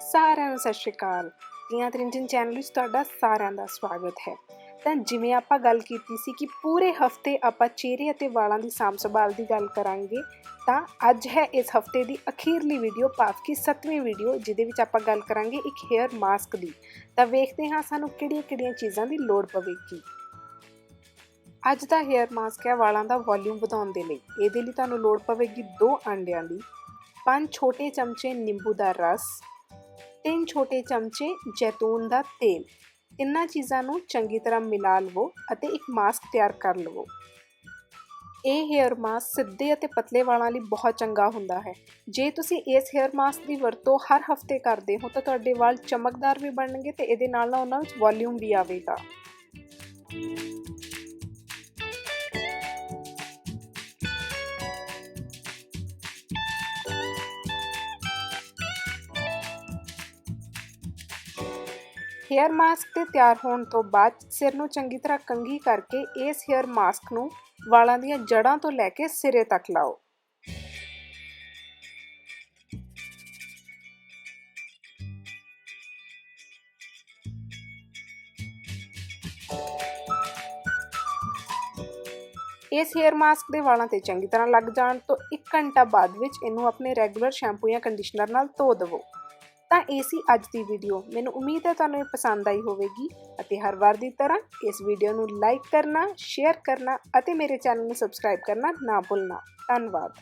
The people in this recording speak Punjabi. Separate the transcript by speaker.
Speaker 1: ਸਾਰਿਆਂ ਨੂੰ ਸਤਿ ਸ਼੍ਰੀ ਅਕਾਲ। ਤੀਆਂ ਤ੍ਰਿੰਜਨ ਚੈਨਲ ਵਿੱਚ ਤੁਹਾਡਾ ਸਾਰਿਆਂ ਦਾ ਸਵਾਗਤ ਹੈ। ਤਾਂ ਜਿਵੇਂ ਆਪਾਂ ਗੱਲ ਕੀਤੀ ਸੀ ਕਿ ਪੂਰੇ ਹਫ਼ਤੇ ਆਪਾਂ ਚਿਹਰੇ ਅਤੇ ਵਾਲਾਂ ਦੀ ਸਾਂਭ ਸੰਭਾਲ ਦੀ ਗੱਲ ਕਰਾਂਗੇ, ਤਾਂ ਅੱਜ ਹੈ ਇਸ ਹਫ਼ਤੇ ਦੀ ਅਖੀਰਲੀ ਵੀਡੀਓ ਭਾਵ ਕਿ 7ਵੀਂ ਵੀਡੀਓ ਜਿਹਦੇ ਵਿੱਚ ਆਪਾਂ ਗੱਲ ਕਰਾਂਗੇ ਇੱਕ ਹੇਅਰ ਮਾਸਕ ਦੀ। ਤਾਂ ਵੇਖਦੇ ਹਾਂ ਸਾਨੂੰ ਕਿਹੜੀਆਂ-ਕਿਹੜੀਆਂ ਚੀਜ਼ਾਂ ਦੀ ਲੋੜ ਪਵੇਗੀ। ਅੱਜ ਦਾ ਹੇਅਰ ਮਾਸਕ ਹੈ ਵਾਲਾਂ ਦਾ ਵੋਲਿਊਮ ਵਧਾਉਣ ਦੇ ਲਈ। ਇਹਦੇ ਲਈ ਤੁਹਾਨੂੰ ਲੋੜ ਪਵੇਗੀ ਦੋ ਅੰਡਿਆਂ ਦੀ। ਪੰਜ ਛੋਟੇ ਚਮਚੇ ਨਿੰਬੂ ਦਾ ਰਸ ਤਿੰਨ ਛੋਟੇ ਚਮਚੇ ਜੈਤੂਨ ਦਾ ਤੇਲ। ਇਹਨਾਂ ਚੀਜ਼ਾਂ ਨੂੰ ਚੰਗੀ ਤਰ੍ਹਾਂ ਮਿਲਾ ਲਵੋ ਅਤੇ ਇੱਕ ਮਾਸਕ ਤਿਆਰ ਕਰ ਲਵੋ। ਇਹ ਹੇਅਰ ਮਾਸਕ ਸਿੱਧੇ ਅਤੇ ਪਤਲੇ ਵਾਲਾਂ ਲਈ ਬਹੁਤ ਚੰਗਾ ਹੁੰਦਾ ਹੈ। ਜੇ ਤੁਸੀਂ ਇਸ ਹੇਅਰ ਮਾਸਕ ਦੀ ਵਰਤੋਂ ਹਰ ਹਫ਼ਤੇ ਕਰਦੇ ਹੋ ਤਾਂ ਤੁਹਾਡੇ ਵਾਲ ਚਮਕਦਾਰ ਵੀ ਬਣਨਗੇ ਤੇ ਇਹਦੇ ਨਾਲ ਨਾਲ ਉਹਨਾਂ ਵਿੱਚ ਵੋਲਿਊਮ ਵੀ ਆਵੇਗਾ। ਹੇਅਰ ਮਾਸਕ ਤੇ ਤਿਆਰ ਹੋਣ ਤੋਂ ਬਾਅਦ ਸਿਰ ਨੂੰ ਚੰਗੀ ਤਰ੍ਹਾਂ ਕੰਘੀ ਕਰਕੇ ਇਸ ਹੇਅਰ ਮਾਸਕ ਨੂੰ ਵਾਲਾਂ ਦੀਆਂ ਜੜ੍ਹਾਂ ਤੋਂ ਲੈ ਕੇ ਸਿਰੇ ਤੱਕ ਲਾਓ। ਇਸ ਹੇਅਰ ਮਾਸਕ ਦੇ ਵਾਲਾਂ ਤੇ ਚੰਗੀ ਤਰ੍ਹਾਂ ਲੱਗ ਜਾਣ ਤੋਂ 1 ਘੰਟਾ ਬਾਅਦ ਵਿੱਚ ਇਹਨੂੰ ਆਪਣੇ ਰੈਗੂਲਰ ਸ਼ੈਂਪੂ ਜਾਂ ਕੰਡੀਸ਼ਨਰ ਨਾਲ ਧੋ ਦੇਵੋ। ਤਾਂ ਇਹ ਸੀ ਅੱਜ ਦੀ ਵੀਡੀਓ ਮੈਨੂੰ ਉਮੀਦ ਹੈ ਤੁਹਾਨੂੰ ਇਹ ਪਸੰਦ ਆਈ ਹੋਵੇਗੀ ਅਤੇ ਹਰ ਵਾਰ ਦੀ ਤਰ੍ਹਾਂ ਇਸ ਵੀਡੀਓ ਨੂੰ ਲਾਈਕ ਕਰਨਾ ਸ਼ੇਅਰ ਕਰਨਾ ਅਤੇ ਮੇਰੇ ਚੈਨਲ ਨੂੰ ਸਬਸਕ੍ਰਾਈਬ ਕਰਨਾ ਨਾ ਭੁੱਲਣਾ। ਧੰਨਵਾਦ।